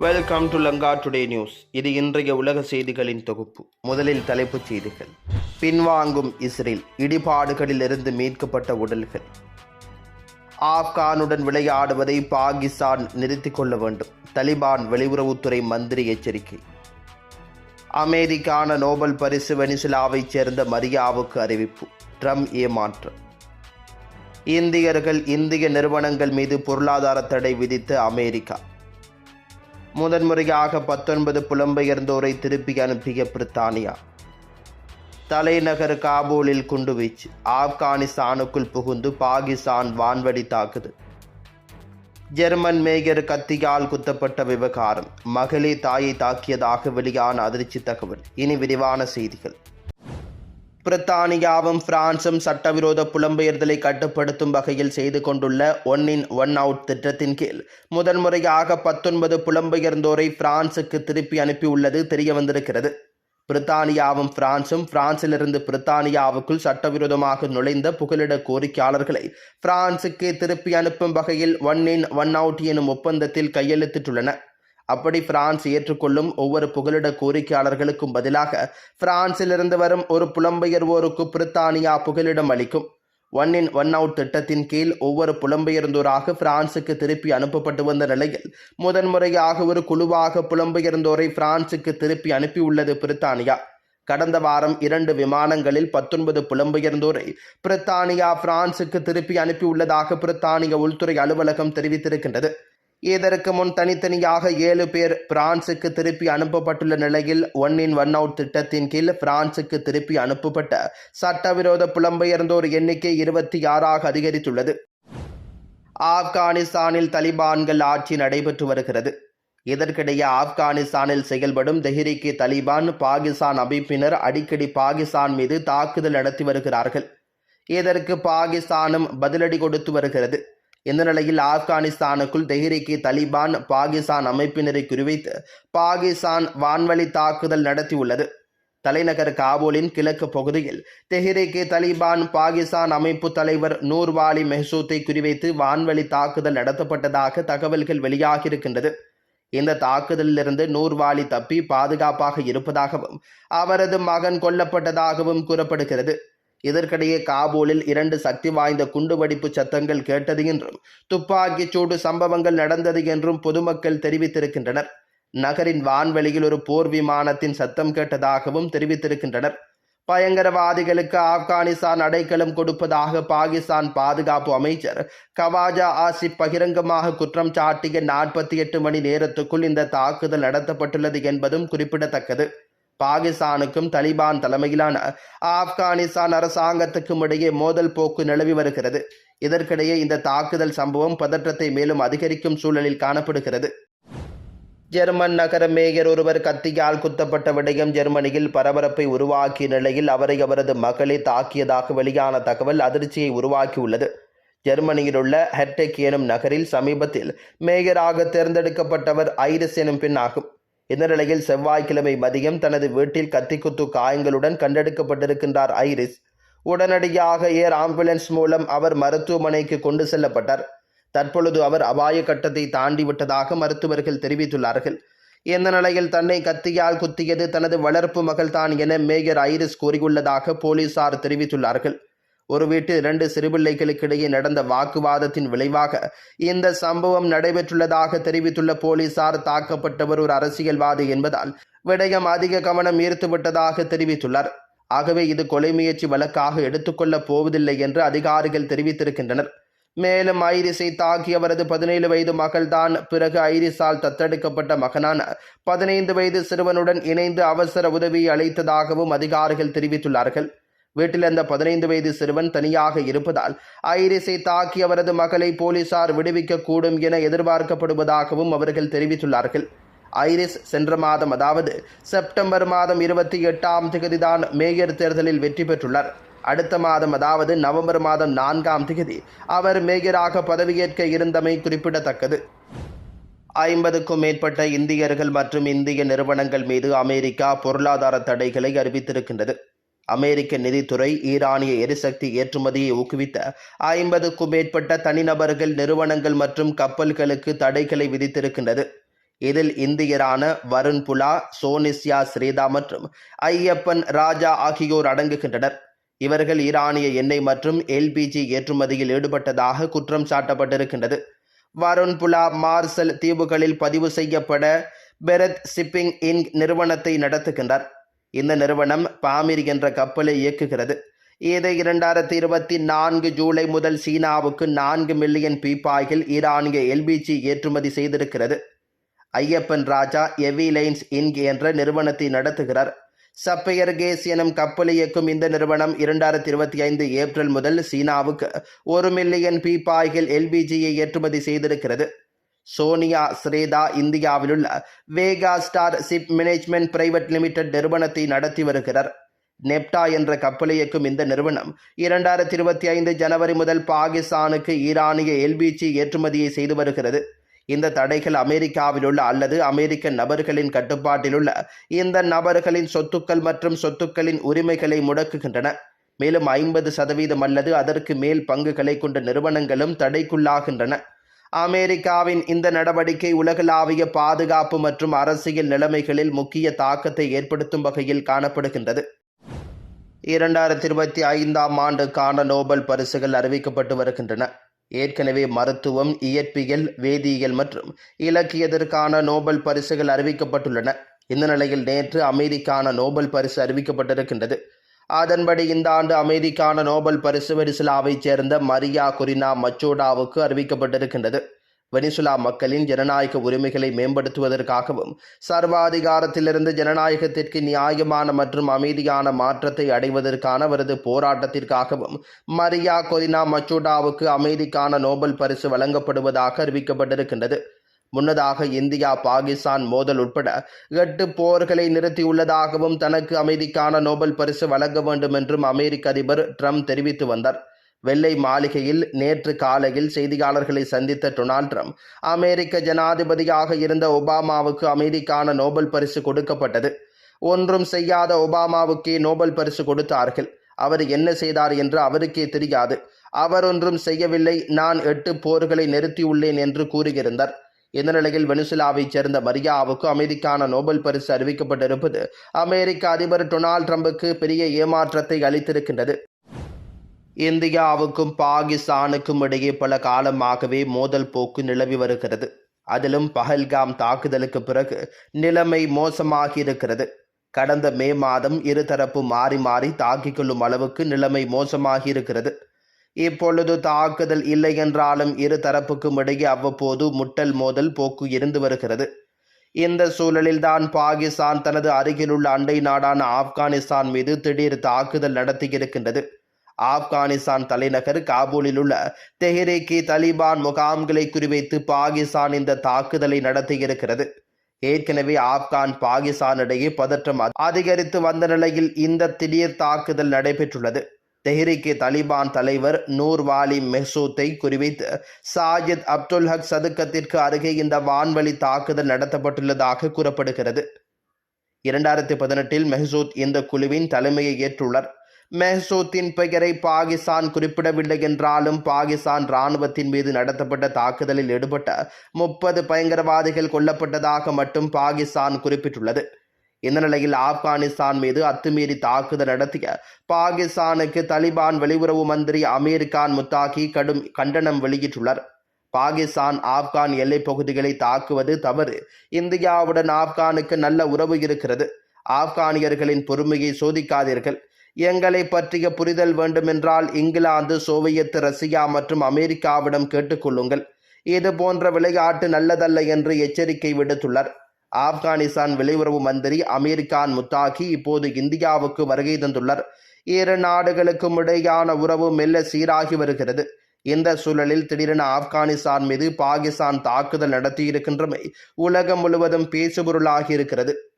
Welcome to Lanka today news இது இன்றைய உலக செய்திகளின் தொகுப்பு. முதலில் தலைப்புச் செய்திகள். பின்வாங்கும் இஸ்ரேல் இடிபாடுகளிலிருந்து மீட்கப்பட்ட உடல்கள். ஆப்கானுடன் விளையாடுவதை பாகிஸ்தான் நிறுத்திக் கொள்ள வேண்டும். தலிபான் வெளியுறவுத்துறை மந்திரி எச்சரிக்கை. அமெரிக்கான நோபல் பரிசு வெனிசுலாவைச் சேர்ந்த மரியாவுக்கு அறிவிப்பு. ட்ரம்ப் ஏமாற்றம். இந்தியர்கள் இந்திய நிறுவனங்கள் மீது பொருளாதார தடை விதித்த அமெரிக்கா. முதன்முறையாக பத்தொன்பது புலம்பெயர்ந்தோரை திருப்பி அனுப்பிய பிரித்தானியா. தலைநகர் காபூலில் குண்டுவீச்சு ஆப்கானிஸ்தானுக்குள் புகுந்து பாகிஸ்தான் வான்வழி தாக்குது. ஜெர்மன் மேயர் கத்தியால் குத்தப்பட்ட விவகாரம். மகளே தாயை தாக்கியதாக வெளியான அதிர்ச்சி தகவல். இனி விரிவான செய்திகள். பிரித்தானியாவும் பிரான்சும் சட்டவிரோத புலம்பெயர்தலை கட்டுப்படுத்தும் வகையில் செய்து கொண்டுள்ள ஒன் இன் ஒன் அவுட் திட்டத்தின் கீழ் முதன்முறையாக பத்தொன்பது புலம்பெயர்ந்தோரை பிரான்சுக்கு திருப்பி அனுப்பியுள்ளது தெரிய வந்திருக்கிறது. பிரித்தானியாவும் பிரான்சும் பிரான்சிலிருந்து பிரித்தானியாவுக்குள் சட்டவிரோதமாக நுழைந்த புகலிட கோரிக்கையாளர்களை பிரான்சுக்கு திருப்பி அனுப்பும் வகையில் ஒன் இன் ஒன் அவுட் எனும் ஒப்பந்தத்தில் கையெழுத்திட்டுள்ளன. அப்படி பிரான்ஸ் ஏற்றுக்கொள்ளும் ஒவ்வொரு புகலிட கோரிக்கையாளர்களுக்கும் பதிலாக பிரான்சிலிருந்து வரும் ஒரு புலம்பெயர்வோருக்கு பிரித்தானியா புகலிடம் அளிக்கும். ஒன் இன் ஒன் அவுட் திட்டத்தின் கீழ் ஒவ்வொரு புலம்பெயர்ந்தோராக பிரான்சுக்கு திருப்பி அனுப்பப்பட்டு வந்த நிலையில் முதன்முறையாக ஒரு குழுவாக புலம்பெயர்ந்தோரை பிரான்சுக்கு திருப்பி அனுப்பியுள்ளது பிரித்தானியா. கடந்த வாரம் இரண்டு விமானங்களில் பத்தொன்பது புலம்பெயர்ந்தோரை பிரித்தானியா பிரான்சுக்கு திருப்பி அனுப்பியுள்ளதாக பிரித்தானிய உள்துறை அலுவலகம் தெரிவித்திருக்கின்றது. இதற்கு முன் தனித்தனியாக ஏழு பேர் பிரான்சுக்கு திருப்பி அனுப்பப்பட்டுள்ள நிலையில் ஒன் இன் ஒன் அவுட் திட்டத்தின் கீழ் பிரான்சுக்கு திருப்பி அனுப்பப்பட்ட சட்டவிரோத புலம்பெயர்ந்தோர் எண்ணிக்கை இருபத்தி ஆறாக அதிகரித்துள்ளது. ஆப்கானிஸ்தானில் தலிபான்கள் ஆட்சி நடைபெற்று வருகிறது. இதற்கிடையே ஆப்கானிஸ்தானில் செயல்படும் தெஹ்ரிகே தலிபான் பாகிஸ்தான் அமைப்பினர் அடிக்கடி பாகிஸ்தான் மீது தாக்குதல் நடத்தி வருகிறார்கள். இதற்கு பாகிஸ்தானும் பதிலடி கொடுத்து வருகிறது. இந்த நிலையில் ஆப்கானிஸ்தானுக்குள் தெஹ்ரிகே தலிபான் பாகிஸ்தான் அமைப்பினரை குறிவைத்து பாகிஸ்தான் வான்வழி தாக்குதல் நடத்தியுள்ளது. தலைநகர் காபூலின் கிழக்கு பகுதியில் தெஹ்ரிகே தலிபான் பாகிஸ்தான் அமைப்பு தலைவர் நூர்வாலி மெஹசூத்தை குறிவைத்து வான்வழி தாக்குதல் நடத்தப்பட்டதாக தகவல்கள் வெளியாகியிருக்கின்றது. இந்த தாக்குதலிலிருந்து நூர்வாலி தப்பி பாதுகாப்பாக இருப்பதாகவும் அவரது மகன் கொல்லப்பட்டதாகவும் கூறப்படுகிறது. இதற்கிடையே காபூலில் இரண்டு சக்தி வாய்ந்த குண்டுவெடிப்பு சத்தங்கள் கேட்டது என்றும் துப்பாக்கிச் சூடு சம்பவங்கள் நடந்தது என்றும் பொதுமக்கள் தெரிவித்திருக்கின்றனர். நகரின் வான்வெளியில் ஒரு போர் விமானத்தின் சத்தம் கேட்டதாகவும் தெரிவித்திருக்கின்றனர். பயங்கரவாதிகளுக்கு ஆப்கானிஸ்தான் அடைக்கலம் கொடுப்பதாக பாகிஸ்தான் பாதுகாப்பு அமைச்சர் கவாஜா ஆசிப் பகிரங்கமாக குற்றம் சாட்டிய நாற்பத்தி எட்டு மணி நேரத்துக்குள் இந்த தாக்குதல் நடத்தப்பட்டுள்ளது என்பதும் குறிப்பிடத்தக்கது. பாகிஸ்தானுக்கும் தலிபான் தலைமையிலான ஆப்கானிஸ்தான் அரசாங்கத்துக்கும் இடையே மோதல் போக்கு நிலவி வருகிறது. இதற்கிடையே இந்த தாக்குதல் சம்பவம் பதற்றத்தை மேலும் அதிகரிக்கும் சூழலில் காணப்படுகிறது. ஜெர்மன் நகர மேயர் ஒருவர் கத்தியால் குத்தப்பட்ட விடயம் ஜெர்மனியில் பரபரப்பை உருவாக்கிய நிலையில் அவரை அவரது மகளை தாக்கியதாக வெளியான தகவல் அதிர்ச்சியை உருவாக்கியுள்ளது. ஜெர்மனியில் உள்ள ஹெட்டெக் எனும் நகரில் சமீபத்தில் மேயராக தேர்ந்தெடுக்கப்பட்டவர் ஐரிஸ் எனும் பெண் ஆகும் இந்த நிலையில் செவ்வாய்க்கிழமை மதியம் தனது வீட்டில் கத்திக்குத்து காயங்களுடன் கண்டெடுக்கப்பட்டிருக்கின்றார் ஐரிஸ். உடனடியாக ஏர் ஆம்புலன்ஸ் மூலம் அவர் மருத்துவமனைக்கு கொண்டு செல்லப்பட்டார். தற்பொழுது அவர் அபாய கட்டத்தை தாண்டி விட்டதாக மருத்துவர்கள் தெரிவித்துள்ளார்கள். இந்த நிலையில் தன்னை கத்தியால் குத்தியது தனது வளர்ப்பு மகள்தான் என மேயர் ஐரிஸ் கூறியுள்ளதாக போலீசார் தெரிவித்துள்ளார்கள். ஒரு வீட்டில் இரண்டு சிறுபிள்ளைகளுக்கிடையே நடந்த வாக்குவாதத்தின் விளைவாக இந்த சம்பவம் நடைபெற்றுள்ளதாக தெரிவித்துள்ள போலீசார் தாக்கப்பட்டவர் ஒரு அரசியல்வாதி என்பதால் விடயம் அதிக கவனம் ஈர்த்துவிட்டதாக தெரிவித்துள்ளார் ஆகவே இது கொலை முயற்சி வழக்காக எடுத்துக்கொள்ளப் போவதில்லை என்று அதிகாரிகள் தெரிவித்திருக்கின்றனர். மேலும் ஐரிஸை தாக்கி அவரது பதினேழு வயது மகள்தான் பிறகு ஐரிஸால் தத்தெடுக்கப்பட்ட மகனான பதினைந்து வயது சிறுவனுடன் இணைந்து அவசர உதவியை அளித்ததாகவும் அதிகாரிகள் தெரிவித்துள்ளார்கள். வீட்டில் அந்த பதினைந்து வயது சிறுவன் தனியாக இருப்பதால் ஐரிஸை தாக்கி அவரது மகளை போலீசார் விடுவிக்கக்கூடும் என எதிர்பார்க்கப்படுவதாகவும் அவர்கள் தெரிவித்துள்ளார்கள். ஐரிஸ் சென்ற மாதம் அதாவது செப்டம்பர் மாதம் இருபத்தி எட்டாம் தேதிதான் மேயர் தேர்தலில் வெற்றி பெற்றுள்ளார். அடுத்த மாதம் அதாவது நவம்பர் மாதம் நான்காம் தேதி அவர் மேயராக பதவியேற்க இருந்தமை குறிப்பிடத்தக்கது. ஐம்பதுக்கும் மேற்பட்ட இந்தியர்கள் மற்றும் இந்திய நிறுவனங்கள் மீது அமெரிக்கா பொருளாதார தடைகளை அறிவித்திருக்கின்றது. அமெரிக்க நிதித்துறை ஈரானிய எரிசக்தி ஏற்றுமதியை ஊக்குவித்த ஐம்பதுக்கும் மேற்பட்ட தனிநபர்கள் நிறுவனங்கள் மற்றும் கப்பல்களுக்கு தடைகளை விதித்திருக்கின்றது. இதில் இந்தியரான வருண் புலா சோனிஸ்யா ஸ்ரீதா மற்றும் ஐயப்பன் ராஜா ஆகியோர் அடங்குகின்றனர். இவர்கள் ஈரானிய எண்ணெய் மற்றும் எல்பிஜி ஏற்றுமதியில் ஈடுபட்டதாக குற்றம் சாட்டப்பட்டிருக்கின்றது. வருண் புலா மார்சல் தீவுகளில் பதிவு செய்யப்பட பெரத் ஷிப்பிங் இன்க் நிறுவனத்தை நடத்துகின்றார். இந்த நிறுவனம் பாமிர் என்ற கப்பலை இயக்குகிறது. இது இரண்டாயிரத்தி இருபத்தி நான்கு ஜூலை முதல் சீனாவுக்கு நான்கு மில்லியன் பீப்பாய்கள் ஈரானிய எல்பிஜி ஏற்றுமதி செய்திருக்கிறது. Ayyappan Raja AV lines Inc என்ற நிறுவனத்தை நடத்துகிறார். சப்பையர் கேஸ் எனும் கப்பல் இயக்கும் இந்த நிறுவனம் இரண்டாயிரத்தி இருபத்தி ஐந்து ஏப்ரல் முதல் சீனாவுக்கு ஒரு மில்லியன் பீப்பாய்கள் எல்பிஜியை ஏற்றுமதி செய்திருக்கிறது. சோனியா ஸ்ரேதா இந்தியாவிலுள்ள Vega star ship management private limited நிறுவனத்தை நடத்தி வருகிறார். நெப்டா என்ற கப்பலை இயக்கும் இந்த நிறுவனம் இரண்டாயிரத்தி இருபத்தி ஐந்து ஜனவரி முதல் பாகிஸ்தானுக்கு ஈரானிய எல்பிஜி ஏற்றுமதியை செய்து வருகிறது. இந்த தடைகள் அமெரிக்காவிலுள்ள அல்லது அமெரிக்க நபர்களின் கட்டுப்பாட்டிலுள்ள இந்த நபர்களின் சொத்துக்கள் மற்றும் சொத்துக்களின் உரிமைகளை முடக்குகின்றன. மேலும் ஐம்பது சதவீதம் அல்லது அதற்கு மேல் பங்குகளை கொண்ட நிறுவனங்களும் தடைக்குள்ளாகின்றன. அமெரிக்காவின் இந்த நடவடிக்கை உலகளாவிய பாதுகாப்பு மற்றும் அரசியல் நிலைமைகளில் முக்கிய தாக்கத்தை ஏற்படுத்தும் வகையில் காணப்படுகின்றது. இரண்டாயிரத்தி இருபத்தி ஐந்தாம் ஆண்டுக்கான நோபல் பரிசுகள் அறிவிக்கப்பட்டு வருகின்றன. ஏற்கனவே மருத்துவம் இயற்பியல் வேதியியல் மற்றும் இலக்கியத்திற்கான நோபல் பரிசுகள் அறிவிக்கப்பட்டுள்ளன. இந்த நிலையில் நேற்று அமெரிக்கான நோபல் பரிசு அறிவிக்கப்பட்டிருக்கின்றது. அதன்படி இந்த ஆண்டு அமைதிக்கான நோபல் பரிசு வெனிசுலாவைச் சேர்ந்த மரியா குரினா மச்சோடாவுக்கு அறிவிக்கப்பட்டிருக்கின்றது. வெனிசுலா மக்களின் ஜனநாயக உரிமைகளை மேம்படுத்துவதற்காகவும் சர்வாதிகாரத்திலிருந்து ஜனநாயகத்திற்கு நியாயமான மற்றும் அமைதியான மாற்றத்தை அடைவதற்கான அவரது போராட்டத்திற்காகவும் மரியா கொரினா மச்சோடாவுக்கு அமைதிக்கான நோபல் பரிசு வழங்கப்படுவதாக அறிவிக்கப்பட்டிருக்கின்றது. முன்னதாக இந்தியா பாகிஸ்தான் மோதல் உட்பட எட்டு போர்களை நிறுத்தியுள்ளதாகவும் தனக்கு அமைதிக்கான நோபல் பரிசு வழங்க வேண்டும் என்றும் அமெரிக்க அதிபர் ட்ரம்ப் தெரிவித்து வந்தார். வெள்ளை மாளிகையில் நேற்று காலையில் செய்தியாளர்களை சந்தித்த டொனால்ட் ட்ரம்ப் அமெரிக்க ஜனாதிபதியாக இருந்த ஒபாமாவுக்கு அமைதிக்கான நோபல் பரிசு கொடுக்கப்பட்டது. ஒன்றும் செய்யாத ஒபாமாவுக்கே நோபல் பரிசு கொடுத்தார்கள். அவர் என்ன செய்தார் என்று அவருக்கே தெரியாது. அவர் ஒன்றும் செய்யவில்லை. நான் எட்டு போர்களை நிறுத்தியுள்ளேன் என்று கூறியிருந்தார். இந்த நிலையில் வெனிசுலாவைச் சேர்ந்த மரியாவுக்கு அமைதிக்கான நோபல் பரிசு அறிவிக்கப்பட்டிருப்பது அமெரிக்க அதிபர் டொனால்ட் ட்ரம்புக்கு பெரிய ஏமாற்றத்தை அளித்திருக்கின்றது. இந்தியாவுக்கும் பாகிஸ்தானுக்கும் இடையே பல காலமாகவே மோதல் போக்கு நிலவி வருகிறது. அதிலும் பஹல்காம் தாக்குதலுக்கு பிறகு நிலைமை மோசமாகி இருக்கிறது கடந்த மே மாதம் இருதரப்பு மாறி மாறி தாக்கிக் கொள்ளும் அளவுக்கு நிலைமை மோசமாகி இருக்கிறது இப்பொழுது தாக்குதல் இல்லை என்றாலும் இரு தரப்புக்கும் இடையே அவ்வப்போது முட்டல் மோதல் போக்கு இருந்து வருகிறது. இந்த சூழலில்தான் பாகிஸ்தான் தனது அருகிலுள்ள அண்டை நாடான ஆப்கானிஸ்தான் மீது திடீர் தாக்குதல் நடத்தியிருக்கின்றது ஆப்கானிஸ்தான் தலைநகர் காபூலில் உள்ள தெஹ்ரீக்கி தலிபான் முகாம்களை குறிவைத்து பாகிஸ்தான் இந்த தாக்குதலை நடத்தியிருக்கிறது ஏற்கனவே ஆப்கான் பாகிஸ்தான் இடையே பதற்றம் அதிகரித்து வந்த நிலையில் இந்த திடீர் தாக்குதல் நடைபெற்றுள்ளது. தெஹ்ரிக்கு தலிபான் தலைவர் நூர் வாலி மெஹ்சூத்தை குறிவைத்து சாஜித் அப்துல் ஹக் சதுக்கத்திற்கு அருகே இந்த வான்வழி தாக்குதல் நடத்தப்பட்டுள்ளதாக கூறப்படுகிறது. இரண்டாயிரத்தி பதினெட்டில் மெஹ்சூத் இந்த குழுவின் தலைமையை ஏற்றுள்ளார். மெஹ்சூத்தின் பெயரை பாகிஸ்தான் குறிப்பிடவில்லை என்றாலும் பாகிஸ்தான் இராணுவத்தின் மீது நடத்தப்பட்ட தாக்குதலில் ஈடுபட்ட முப்பது பயங்கரவாதிகள் கொல்லப்பட்டதாக மட்டும் பாகிஸ்தான் குறிப்பிட்டுள்ளது. இந்த நிலையில் ஆப்கானிஸ்தான் மீது அத்துமீறி தாக்குதல் நடத்திய பாகிஸ்தானுக்கு தலிபான் வெளியுறவு மந்திரி அமீர் கான் முத்தாகி கடும் கண்டனம் வெளியிட்டுள்ளார். பாகிஸ்தான் ஆப்கான் எல்லைப் பகுதிகளை தாக்குவது தவறு. இந்தியாவுடன் ஆப்கானுக்கு நல்ல உறவு இருக்கிறது. ஆப்கானியர்களின் பொறுமையை சோதிக்காதீர்கள். எங்களை பற்றிய புரிதல் வேண்டுமென்றால் இங்கிலாந்து சோவியத் ரஷ்யா மற்றும் அமெரிக்காவிடம் கேட்டுக்கொள்ளுங்கள் இது போன்ற விளையாட்டு நல்லதல்ல என்று எச்சரிக்கை விடுத்துள்ளார். ஆப்கானிஸ்தான் வெளியுறவு மந்திரி அமீர் கான் முத்தாகி இப்போது இந்தியாவுக்கு வருகை தந்துள்ளார். இரு நாடுகளுக்கும் இடையான உறவு மெல்ல சீராகி வருகிறது. இந்த சூழலில் திடீரென ஆப்கானிஸ்தான் மீது பாகிஸ்தான் தாக்குதல் நடத்தியிருக்கின்றமை உலகம் முழுவதும் பேசுபொருளாகி இருக்கிறது.